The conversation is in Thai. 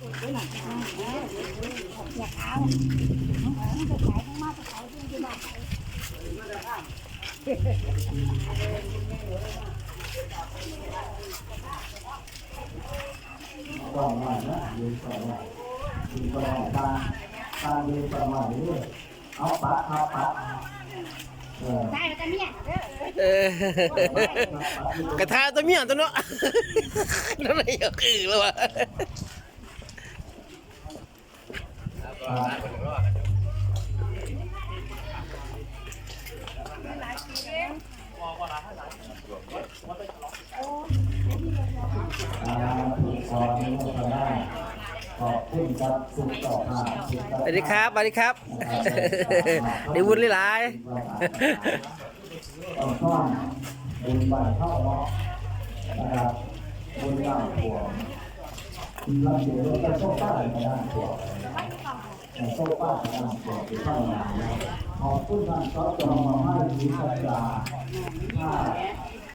ต้อมานะยืนต่อมายืนต่อมาตาตายืนต่อมาเรื่อยเอาปะเอาปะได้แล้วกันเนี่ยเด้ออกระทาตัวเมียตัวเนาะนั่นอะไรก็คือแล้ววะอ่ากอื้อบคุณครับ สุขต่อมาสวัสดีครับสวัสดีครับได้วุ้นหลายต้องซ่อนบุญใบเข้าเนาะนะครับบุญล่างหัวเราเสียเราจะโซ่ป้าในด้านหัว แต่โซ่ป้าในด้านหัวคือข้างหลังขอบคุณท่านสจมาให้ดีสัจจาถ้า